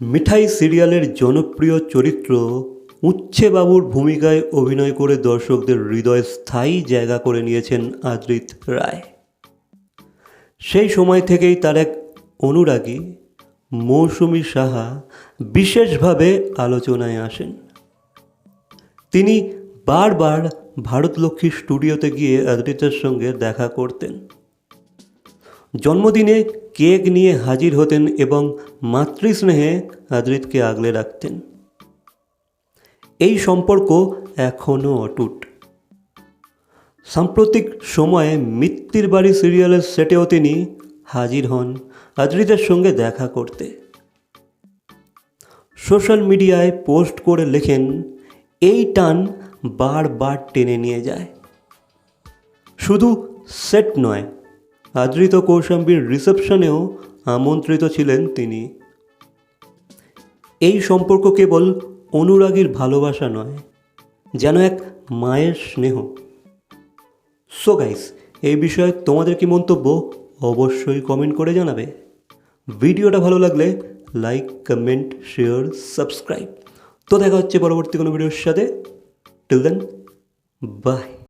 মিঠাই সিরিয়ালের জনপ্রিয় চরিত্র উচ্ছে বাবুর ভূমিকায় অভিনয় করে দর্শকদের হৃদয়ে স্থায়ী জায়গা করে নিয়েছেন আদ্রিত রায়। সেই সময় থেকেই তার এক অনুরাগী, মৌসুমী সাহা বিশেষভাবে আলোচনায় আসেন। তিনি বারবার ভারতলক্ষ্মী স্টুডিওতে গিয়ে আদ্রিতার সঙ্গে দেখা করতেন। জন্মদিনে কেক নিয়ে হাজির হতেন এবং মাতৃস্নেহে আদ্রিতকে আগলে রাখতেন। এই সম্পর্ক এখনও অটুট। সাম্প্রতিক সময়ে মিত্তির বাড়ি সিরিয়ালের সেটেও তিনি হাজির হন আদ্রিতের সঙ্গে দেখা করতে। সোশ্যাল মিডিয়ায় পোস্ট করে লেখেন, এই টান বারবার টেনে নিয়ে যায়। শুধু সেট নয় আদৃত কৌশাম্বীর রিসেপশনেও আমন্ত্রিত ছিলেন তিনি। এই সম্পর্ক কেবল অনুরাগীর ভালোবাসা নয়, যেন এক মায়ের স্নেহ। সো গাইস এই বিষয়ে তোমাদের কি মন্তব্য অবশ্যই কমেন্ট করে জানাবে। ভিডিওটা ভালো লাগলে লাইক কমেন্ট শেয়ার সাবস্ক্রাইব তো দেখা হচ্ছে পরবর্তী কোনো ভিডিওর সাথে। Till then by